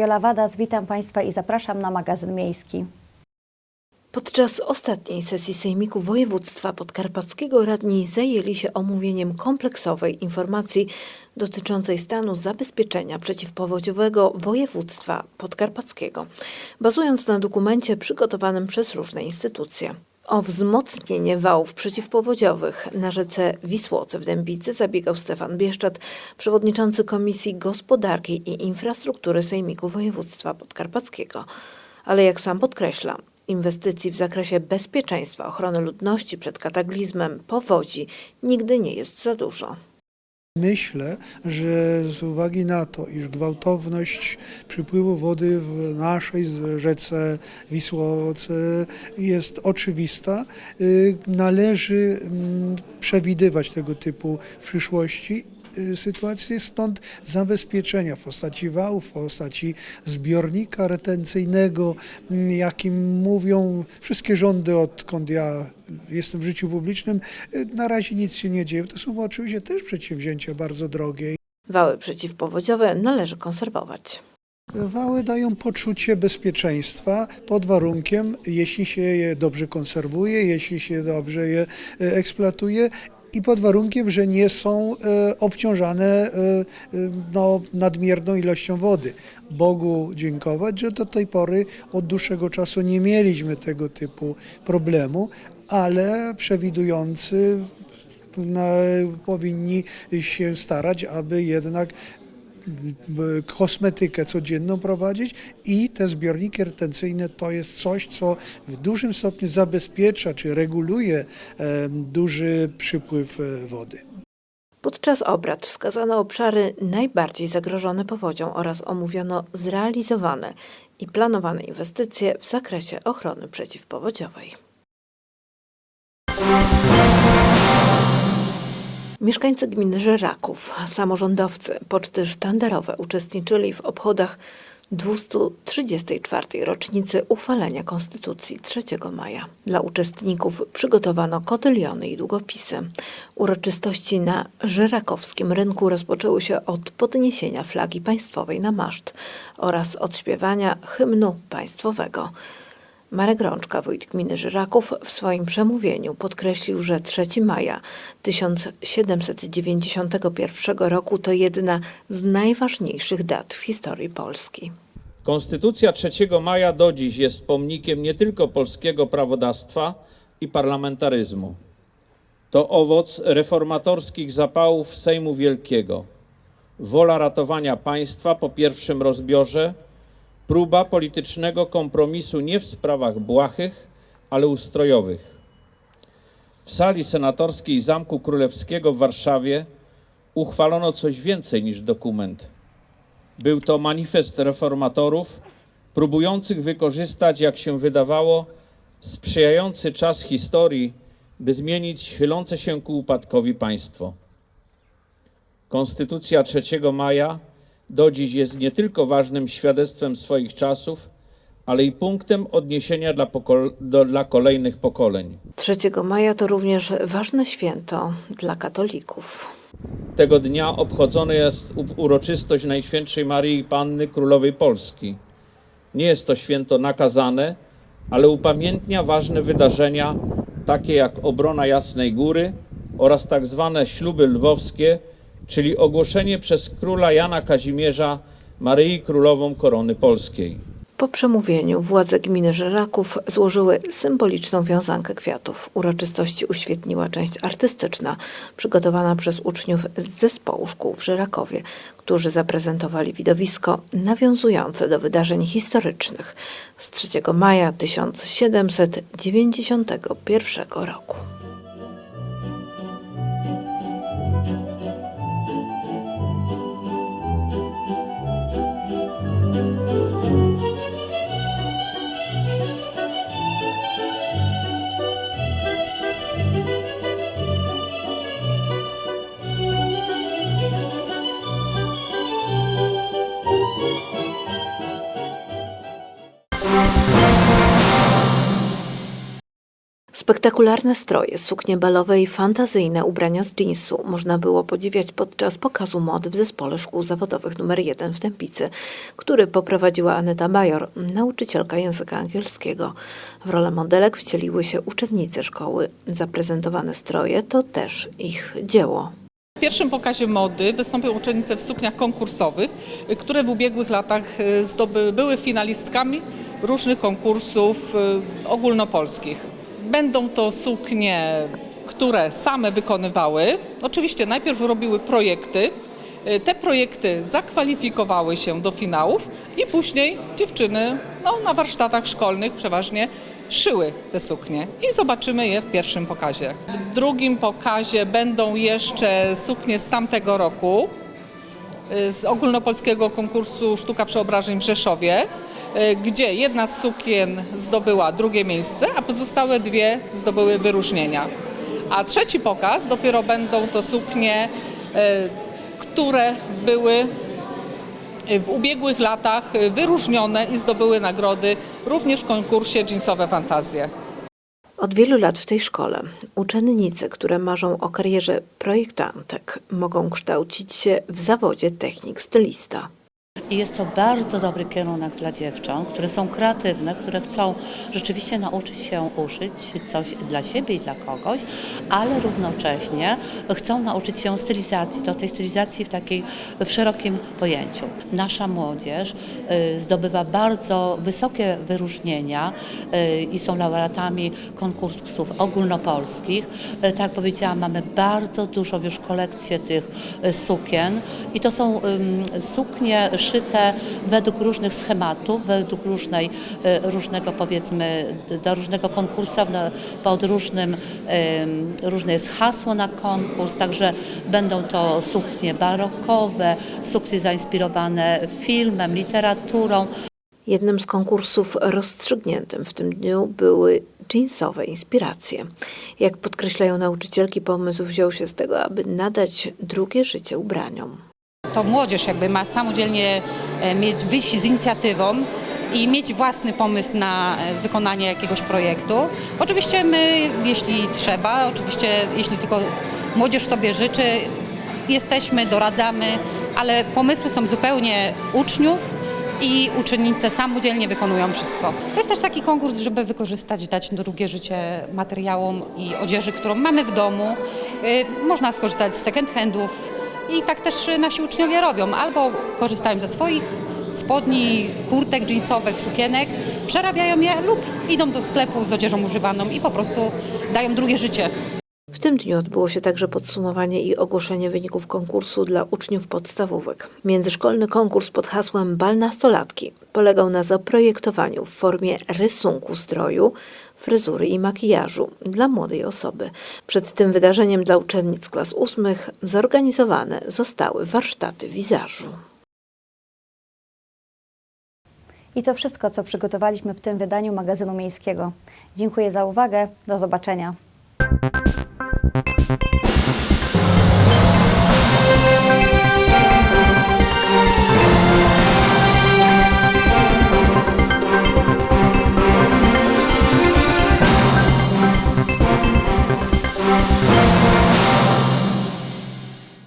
Izabela Wadas, witam Państwa i zapraszam na magazyn miejski. Podczas ostatniej sesji Sejmiku Województwa Podkarpackiego radni zajęli się omówieniem kompleksowej informacji dotyczącej stanu zabezpieczenia przeciwpowodziowego województwa podkarpackiego, bazując na dokumencie przygotowanym przez różne instytucje. O wzmocnienie wałów przeciwpowodziowych na rzece Wisłoce w Dębicy zabiegał Stefan Bieszczat, przewodniczący Komisji Gospodarki i Infrastruktury Sejmiku Województwa Podkarpackiego. Ale jak sam podkreśla, inwestycji w zakresie bezpieczeństwa ochrony ludności przed kataklizmem powodzi nigdy nie jest za dużo. Myślę, że z uwagi na to, iż gwałtowność przypływu wody w naszej rzece Wisłoce jest oczywista, y, należy mm, przewidywać tego typu w przyszłości y, sytuacje, stąd zabezpieczenia w postaci wałów, w postaci zbiornika retencyjnego, mm, jakim mówią wszystkie rządy, odkąd ja jestem w życiu publicznym, y, na razie nic się nie dzieje. To są oczywiście też przedsięwzięcia bardzo drogie. Wały przeciwpowodziowe należy konserwować. Wały dają poczucie bezpieczeństwa pod warunkiem, jeśli się je dobrze konserwuje, jeśli się dobrze je e, eksploatuje i pod warunkiem, że nie są e, obciążane e, e, no, nadmierną ilością wody. Bogu dziękować, że do tej pory od dłuższego czasu nie mieliśmy tego typu problemu, ale przewidujący powinni się starać, aby jednak kosmetykę codzienną prowadzić i te zbiorniki retencyjne to jest coś, co w dużym stopniu zabezpiecza czy reguluje duży przypływ e, wody. Podczas obrad wskazano obszary najbardziej zagrożone powodzią oraz omówiono zrealizowane i planowane inwestycje w zakresie ochrony przeciwpowodziowej. Mieszkańcy gminy Żeraków, samorządowcy, poczty sztandarowe uczestniczyli w obchodach 234. rocznicy uchwalenia Konstytucji 3 maja. Dla uczestników przygotowano kotyliony i długopisy. Uroczystości na żerakowskim rynku rozpoczęły się od podniesienia flagi państwowej na maszt oraz odśpiewania hymnu państwowego. Marek Rączka, wójt gminy Żyraków, w swoim przemówieniu podkreślił, że 3 maja 1791 roku to jedna z najważniejszych dat w historii Polski. Konstytucja 3 maja do dziś jest pomnikiem nie tylko polskiego prawodawstwa i parlamentaryzmu. To owoc reformatorskich zapałów Sejmu Wielkiego. Wola ratowania państwa po pierwszym rozbiorze, próba politycznego kompromisu nie w sprawach błahych, ale ustrojowych. W sali senatorskiej Zamku Królewskiego w Warszawie uchwalono coś więcej niż dokument. Był to manifest reformatorów, próbujących wykorzystać, jak się wydawało, sprzyjający czas historii, by zmienić chylące się ku upadkowi państwo. Konstytucja 3 maja do dziś jest nie tylko ważnym świadectwem swoich czasów, ale i punktem odniesienia dla, do, dla kolejnych pokoleń. 3 maja to również ważne święto dla katolików. Tego dnia obchodzona jest uroczystość Najświętszej Maryi Panny Królowej Polski. Nie jest to święto nakazane, ale upamiętnia ważne wydarzenia, takie jak obrona Jasnej Góry oraz tak zwane śluby lwowskie, czyli ogłoszenie przez króla Jana Kazimierza Maryi Królową Korony Polskiej. Po przemówieniu władze gminy Żeraków złożyły symboliczną wiązankę kwiatów. Uroczystości uświetniła część artystyczna, przygotowana przez uczniów z zespołu szkół w Żerakowie, którzy zaprezentowali widowisko nawiązujące do wydarzeń historycznych z 3 maja 1791 roku. Spektakularne stroje, suknie balowe i fantazyjne ubrania z jeansu można było podziwiać podczas pokazu mody w Zespole Szkół Zawodowych nr 1 w Dębicy, który poprowadziła Aneta Bajor, nauczycielka języka angielskiego. W rolę modelek wcieliły się uczennice szkoły. Zaprezentowane stroje to też ich dzieło. W pierwszym pokazie mody wystąpią uczennice w sukniach konkursowych, które w ubiegłych latach y, zdoby, były finalistkami różnych konkursów y, ogólnopolskich. Będą to suknie, które same wykonywały. Oczywiście najpierw robiły projekty. Y, Te projekty zakwalifikowały się do finałów i później dziewczyny no, na warsztatach szkolnych przeważnie szyły te suknie i zobaczymy je w pierwszym pokazie. W drugim pokazie będą jeszcze suknie z tamtego roku y, z ogólnopolskiego konkursu Sztuka Przeobrażeń w Rzeszowie, gdzie jedna z sukien zdobyła drugie miejsce, a pozostałe dwie zdobyły wyróżnienia. A trzeci pokaz dopiero będą to suknie, y, które były w ubiegłych latach wyróżnione i zdobyły nagrody również w konkursie Jeansowe Fantazje. Od wielu lat w tej szkole uczennice, które marzą o karierze projektantek, mogą kształcić się w zawodzie technik stylista. I jest to bardzo dobry kierunek dla dziewcząt, które są kreatywne, które chcą rzeczywiście nauczyć się uszyć coś dla siebie i dla kogoś, ale równocześnie chcą nauczyć się stylizacji, do tej stylizacji w takiej w szerokim pojęciu. Nasza młodzież y, zdobywa bardzo wysokie wyróżnienia y, i są laureatami konkursów ogólnopolskich. Y, Tak jak powiedziałam, mamy bardzo dużą już kolekcję tych sukien i to są suknie szyte według różnych schematów, według różnej, y, różnego powiedzmy, do różnego konkursu, pod różnym, ym, różne jest hasło na konkurs, także będą to suknie barokowe, suknie zainspirowane filmem, literaturą, Jednym z konkursów rozstrzygniętym w tym dniu były jeansowe inspiracje. Jak podkreślają nauczycielki, pomysł wziął się z tego, aby nadać drugie życie ubraniom. To młodzież jakby ma samodzielnie e, mieć, wyjść z inicjatywą i mieć własny pomysł na e, wykonanie jakiegoś projektu. Oczywiście my, jeśli trzeba, oczywiście jeśli tylko młodzież sobie życzy, jesteśmy, doradzamy, ale pomysły są zupełnie uczniów i uczennice samodzielnie wykonują wszystko. To jest też taki konkurs, żeby wykorzystać, dać drugie życie materiałom i odzieży, którą mamy w domu. Y, Można skorzystać z second handów i tak też nasi uczniowie robią. Albo korzystają ze swoich spodni, kurtek jeansowych, sukienek, przerabiają je lub idą do sklepu z odzieżą używaną i po prostu dają drugie życie. W tym dniu odbyło się także podsumowanie i ogłoszenie wyników konkursu dla uczniów podstawówek. Międzyszkolny konkurs pod hasłem Bal nastolatki polegał na zaprojektowaniu w formie rysunku stroju, fryzury i makijażu dla młodej osoby. Przed tym wydarzeniem dla uczennic klas ósmych zorganizowane zostały warsztaty wizażu. I to wszystko, co przygotowaliśmy w tym wydaniu magazynu miejskiego. Dziękuję za uwagę. Do zobaczenia.